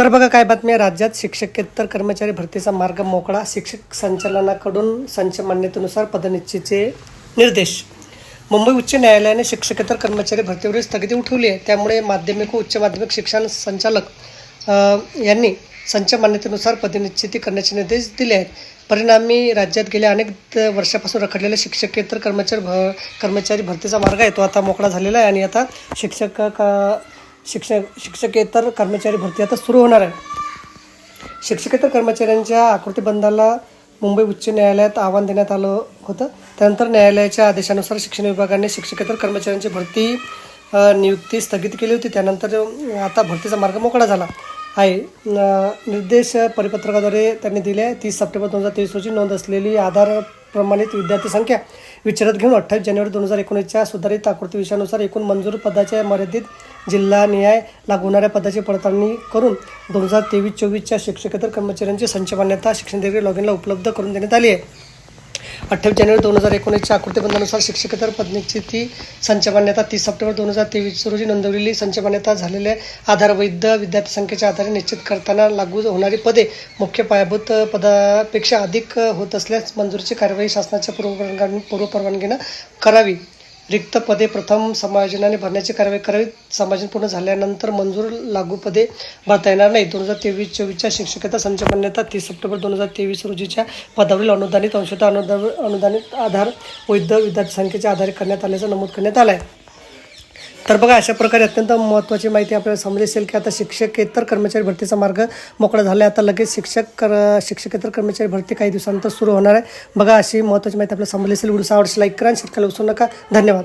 तर बघा काय बातमी आहे. राज्यात शिक्षकेतर कर्मचारी भरतीचा मार्ग मोकळा. शिक्षक संचालनाकडून संच मान्यतेनुसार पदनिश्चितचे निर्देश. मुंबई उच्च न्यायालयाने शिक्षकेतर कर्मचारी भरतीवरील स्थगिती उठवली आहे. त्यामुळे माध्यमिक व उच्च माध्यमिक शिक्षण संचालक यांनी संच मान्यतेनुसार पदनिश्चिती करण्याचे निर्देश दिले आहेत. परिणामी राज्यात गेल्या अनेक वर्षापासून रखडलेल्या शिक्षकेतर कर्मचारी भ कर्मचारी भरतीचा मार्ग आहे. तो आता मोकळा झालेला आहे आणि आता शिक्षक शिक्षक शिक्षकेतर कर्मचारी भरती आता सुरू होणार आहे. शिक्षकेतर कर्मचाऱ्यांच्या आकृतीबंधाला मुंबई उच्च न्यायालयात आव्हान देण्यात आलं होतं. त्यानंतर न्यायालयाच्या आदेशानुसार शिक्षण विभागाने शिक्षकेतर कर्मचाऱ्यांची भरती नियुक्ती स्थगित केली होती. त्यानंतर आता भरतीचा मार्ग मोकळा झाला आहे. निर्देश परिपत्रकाद्वारे त्यांनी दिले आहे. तीस सप्टेंबर दोन हजार तेवीस रोजी नोंद असलेली आधार प्रमाणित विद्यार्थी संख्या विचारात घेऊन अठ्ठावीस जानेवारी दोन हजार एकोणीसच्या सुधारित आकृती विषयानुसार एकूण मंजूर पदाच्या मर्यादित जिल्हा न्याय लागू होणाऱ्या पदाची पडताळणी करून दोन हजार तेवीस चोवीसच्या शिक्षकेतर कर्मचाऱ्यांची संच मान्यता शिक्षण डिग्री लॉगिनला उपलब्ध करून देण्यात आली आहे. अठ्ठावीस जानेवारी दोन हजार एकोणीसच्या आकृतीबंधानुसार शिक्षकेतर पदनीची संच मान्यता तीस सप्टेंबर दोन हजार तेवीस रोजी नोंदवलेली संच मान्यता झालेल्या आधार वैध विद्यार्थी संख्येच्या आधारे निश्चित करताना लागू होणारी पदे मुख्य पायाभूत पदापेक्षा अधिक होत असल्यास मंजुरीची कार्यवाही शासनाच्या पूर्वपरवानगी पूर्वपरवानगीनं करावी. रिक्त पदे प्रथम समायोजनाने भरण्याची कारवाई करावी. समायोजन पूर्ण झाल्यानंतर मंजूर लागू पदे भरता येणार नाही दोन हजार तेवीस चोवीसच्या शिक्षकता संच मान्यता तीस सप्टेंबर दोन हजार तेवीस रोजीच्या पदावरील अनुदानित अंशतः अनुदान अनुदानित आधार वैध विद्यार्थी संख्येच्या आधारे करण्यात आल्याचं नमूद करण्यात आलं आहे तर बघा अशा प्रकारे अत्यंत महत्त्वाची माहिती आपल्याला समजली असेल की आता शिक्षकेतर कर्मचारी भरतीचा मार्ग मोकळा झाला आहे आता लगेच शिक्षक कर शिक्षकेतर कर्मचारी भरती काही दिवसानंतर सुरू होणार आहे. बघा अशी महत्त्वाची माहिती आपल्याला समजली असेल. व्हिडिओ आवडशी लाईक करा शेतकऱ्याला विसरू नका. धन्यवाद.